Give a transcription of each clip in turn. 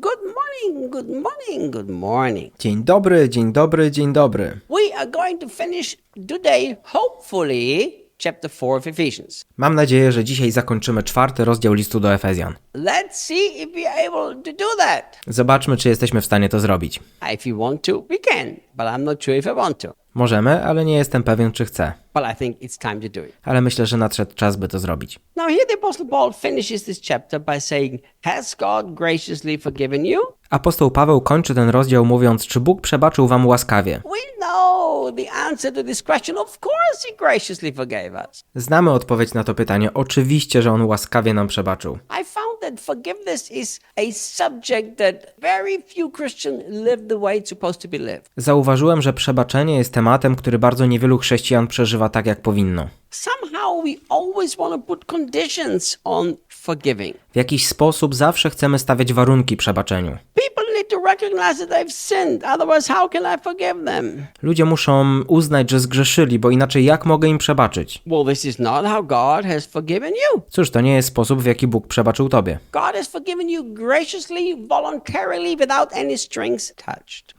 Good morning, good morning, good morning. Dzień dobry, dzień dobry, dzień dobry. We are going to finish today, hopefully, chapter 4 of Ephesians. Mam nadzieję, że dzisiaj zakończymy czwarty rozdział listu do Efezjan. Let's see if we're able to do that. Zobaczmy, czy jesteśmy w stanie to zrobić. If you want to, we can, but I'm not sure if I want to. Możemy, ale nie jestem pewien, czy chcę. But I think it's time to do it. Ale myślę, że nadszedł czas, by to zrobić. Now, here the Apostle Paul finishes this chapter by saying, Has God graciously forgiven you? Apostoł Paweł kończy ten rozdział mówiąc, czy Bóg przebaczył wam łaskawie. We know Znamy odpowiedź na to pytanie. Oczywiście, że On łaskawie nam przebaczył. I found that forgiveness is a subject that very few Christians live the way it's supposed to be lived. Zauważyłem, że przebaczenie jest tematem, który bardzo niewielu chrześcijan przeżywa tak, jak powinno. Somehow we always want to put conditions on forgiving. W jakiś sposób zawsze chcemy stawiać warunki przebaczeniu. Ludzie muszą uznać, że zgrzeszyli, bo inaczej jak mogę im przebaczyć? Cóż, to nie jest sposób, w jaki Bóg przebaczył tobie.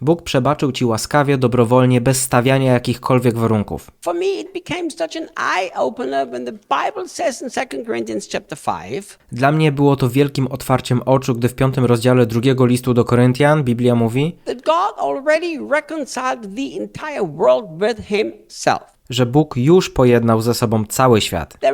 Bóg przebaczył ci łaskawie, dobrowolnie, bez stawiania jakichkolwiek warunków. For me, it became such an eye opener when the Bible says in 2 Corinthians chapter 5 Dla mnie było to wielkim otwarciem oczu, gdy w piątym rozdziale drugiego listu do Koryntian Biblia mówi, że Bóg już pojednał ze sobą cały świat. No.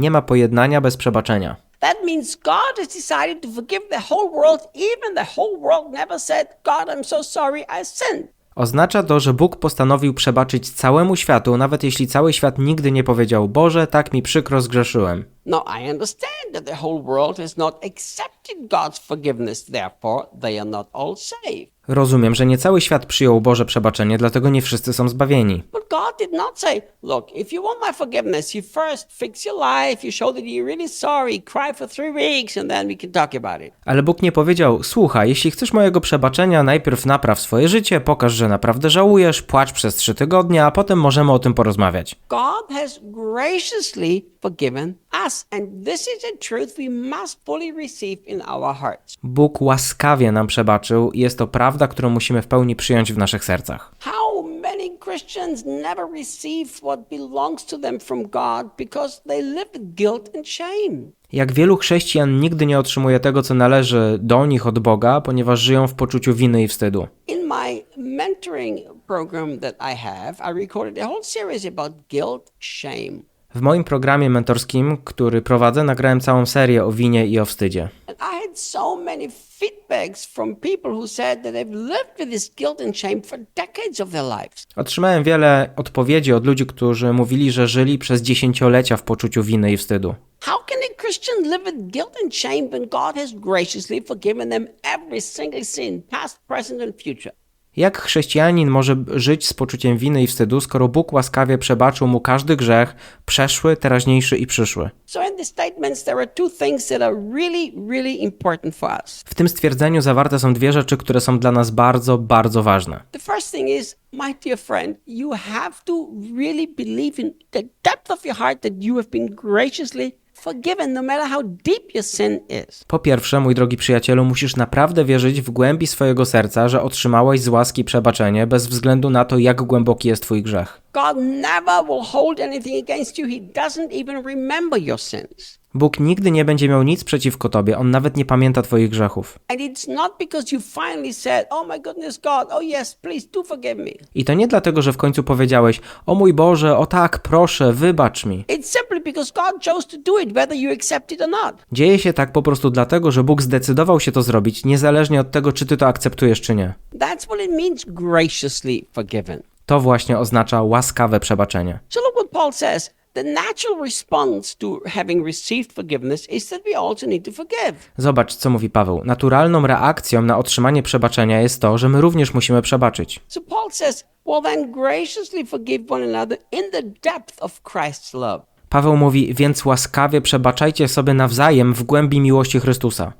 Nie ma pojednania bez przebaczenia. That means God has decided to forgive the whole world, even the whole world never said, God, I'm so sorry I sinned. Oznacza to, że Bóg postanowił przebaczyć całemu światu, nawet jeśli cały świat nigdy nie powiedział: Boże, tak mi przykro zgrzeszyłem. Now, I understand that the whole world has not accepted God's forgiveness, therefore, they are not all saved. Rozumiem, że nie cały świat przyjął Boże przebaczenie, dlatego nie wszyscy są zbawieni. God did not say, Look, if you want my forgiveness, you first fix your life, you show that you're really sorry, cry for three weeks, and then we can talk about it. Ale Bóg nie powiedział: Słuchaj, jeśli chcesz mojego przebaczenia, najpierw napraw swoje życie, pokaż, że naprawdę żałujesz, płacz przez trzy tygodnie, a potem możemy o tym porozmawiać. God has graciously forgiven us, and this is a truth we must fully receive in our hearts. Bóg łaskawie nam przebaczył i jest to prawda, którą musimy w pełni przyjąć w naszych sercach. How many Christians never receive what belongs to them from God because they live with guilt and shame? Jak wielu chrześcijan nigdy nie otrzymuje tego, co należy do nich od Boga, ponieważ żyją w poczuciu winy i wstydu. In my mentoring program that I have, I recorded a whole series about guilt, shame. W moim programie mentorskim, który prowadzę, nagrałem całą serię o winie i o wstydzie. And I had so many feedbacks from people who said that they've lived with this guilt and shame for decades of their lives. Otrzymałem wiele odpowiedzi od ludzi, którzy mówili, że żyli przez dziesięciolecia w poczuciu winy i wstydu. Jak chrześcijanin może żyć z poczuciem winy i wstydu, skoro Bóg łaskawie przebaczył mu każdy grzech, przeszły, teraźniejszy i przyszły? W tym stwierdzeniu zawarte są dwie rzeczy, które są dla nas bardzo, bardzo ważne. No. Po pierwsze, mój drogi przyjacielu, musisz naprawdę wierzyć w głębi swojego serca, że otrzymałeś z łaski przebaczenie, bez względu na to, jak głęboki jest twój grzech. God never will hold anything against you. He doesn't even remember your sins. Bóg nigdy nie będzie miał nic przeciwko tobie, on nawet nie pamięta twoich grzechów. Oh oh. I to nie dlatego, że w końcu powiedziałeś: O mój Boże, o tak, proszę, wybacz mi. Dzieje się tak po prostu dlatego, że Bóg zdecydował się to zrobić, niezależnie od tego, czy ty to akceptujesz, czy nie. That's what it means, graciously forgiven. To właśnie oznacza łaskawe przebaczenie. So look what Paul says. The natural response to having received forgiveness is that we also need to forgive. Zobacz, co mówi Paweł. Naturalną reakcją na otrzymanie przebaczenia jest to, że my również musimy przebaczyć. So Paul says, well then graciously forgive one another in the depth of Christ's love. Paweł mówi, więc łaskawie przebaczajcie sobie nawzajem w głębi miłości Chrystusa.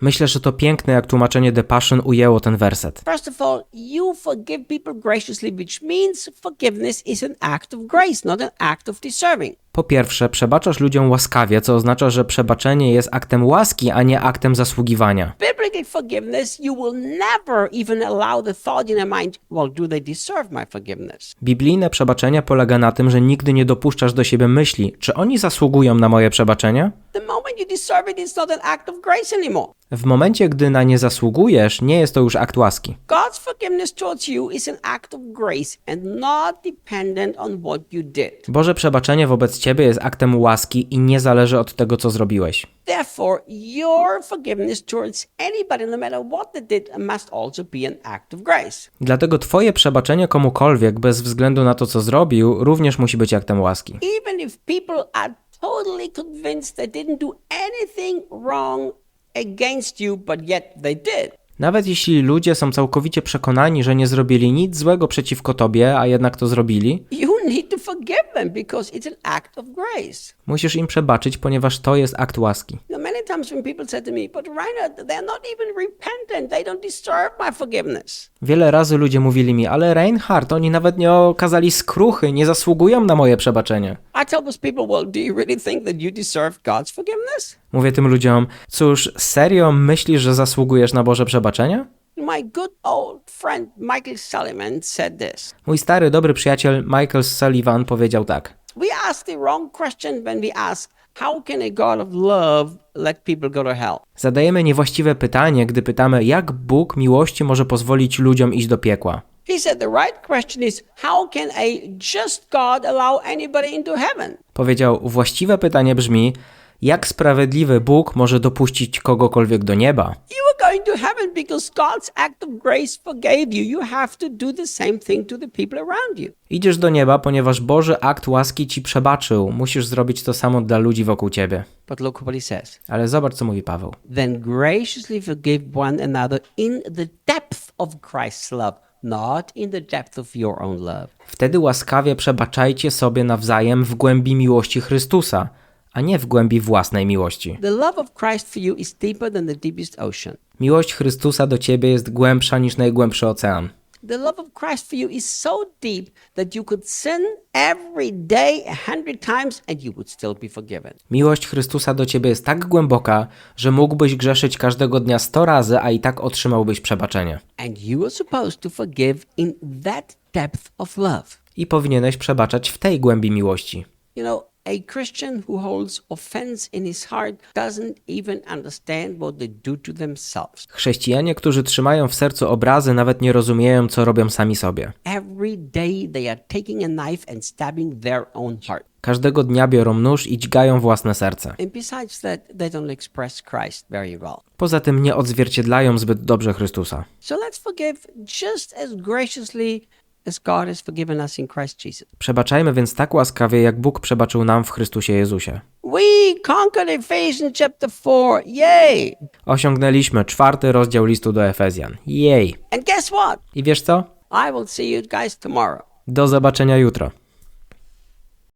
Myślę, że to piękne, jak tłumaczenie The Passion ujęło ten werset. First of all, you forgive people graciously, which means forgiveness is an act of grace, not an act of deserving. Po pierwsze, przebaczasz ludziom łaskawie, co oznacza, że przebaczenie jest aktem łaski, a nie aktem zasługiwania. Biblically forgiveness, you will never even allow the thought in your mind, well, do they deserve my forgiveness? Biblijne przebaczenie polega na tym, że nigdy nie dopuszczasz do siebie myśli, czy oni zasługują na moje przebaczenie? The moment you deserve it, it's not an act of grace anymore. W momencie, gdy na nie zasługujesz, nie jest to już akt łaski. God's forgiveness towards you is an act of grace and not dependent on what you did. Boże przebaczenie wobec ciebie jest aktem łaski i nie zależy od tego, co zrobiłeś. Therefore, your forgiveness towards anybody, no matter what they did, must also be an act of grace. Dlatego twoje przebaczenie komukolwiek, bez względu na to, co zrobił, również musi być aktem łaski. Even if people are totally convinced they didn't do anything wrong against you, but yet they did. Nawet jeśli ludzie są całkowicie przekonani, że nie zrobili nic złego przeciwko tobie, a jednak to zrobili, You need to forgive them because it's an act of grace. musisz im przebaczyć, ponieważ to jest akt łaski. Know, many times when people say to me, but Reinhard, they're not even repentant. They don't deserve my forgiveness. Wiele razy ludzie mówili mi, ale Reinhard, oni nawet nie okazali skruchy, nie zasługują na moje przebaczenie. I tell those people, well, do you really think that you deserve God's forgiveness? Mówię tym ludziom, cóż, serio myślisz, że zasługujesz na Boże przebaczenie? My good old friend Michael Sullivan said this. Mój stary, dobry przyjaciel Michael Sullivan powiedział tak. We ask the wrong question when we ask, how can a God of love let people go to hell? Zadajemy niewłaściwe pytanie, gdy pytamy, jak Bóg miłości może pozwolić ludziom iść do piekła. He said the right question is, how can a just God allow anybody into heaven? Powiedział, właściwe pytanie brzmi, jak sprawiedliwy Bóg może dopuścić kogokolwiek do nieba? Idziesz do nieba, ponieważ Boży akt łaski ci przebaczył. Musisz zrobić to samo dla ludzi wokół ciebie. But look what he says. Ale zobacz, co mówi Paweł. Then graciously forgive one another in the depth of Christ's love, not in the depth of your own love. Wtedy łaskawie przebaczajcie sobie nawzajem w głębi miłości Chrystusa, a nie w głębi własnej miłości. Miłość Chrystusa do ciebie jest głębsza niż najgłębszy ocean. The love of Christ for you is so deep that you could sin every day a hundred times and you would still be forgiven. Miłość Chrystusa do ciebie jest tak głęboka, że mógłbyś grzeszyć każdego dnia sto razy, a i tak otrzymałbyś przebaczenie. And you are supposed to forgive in that depth of love. I powinieneś przebaczać w tej głębi miłości. You know, a Christian who holds offense in his heart doesn't even understand what they do to themselves. Chrześcijanie, którzy trzymają w sercu obrazy, nawet nie rozumieją, co robią sami sobie. Every day they are taking a knife and stabbing their own heart. Każdego dnia biorą nóż i dźgają własne serce. And besides that, they don't express Christ very well. Poza tym nie odzwierciedlają zbyt dobrze Chrystusa. So let's forgive just as graciously as God has forgiven us in Christ Jesus. Przebaczajmy więc tak łaskawie, jak Bóg przebaczył nam w Chrystusie Jezusie. We conquered Ephesians chapter 4. Yay! Osiągnęliśmy czwarty rozdział listu do Efezjan. Jej! And guess what? I wiesz co? I will see you guys tomorrow. Do zobaczenia jutro.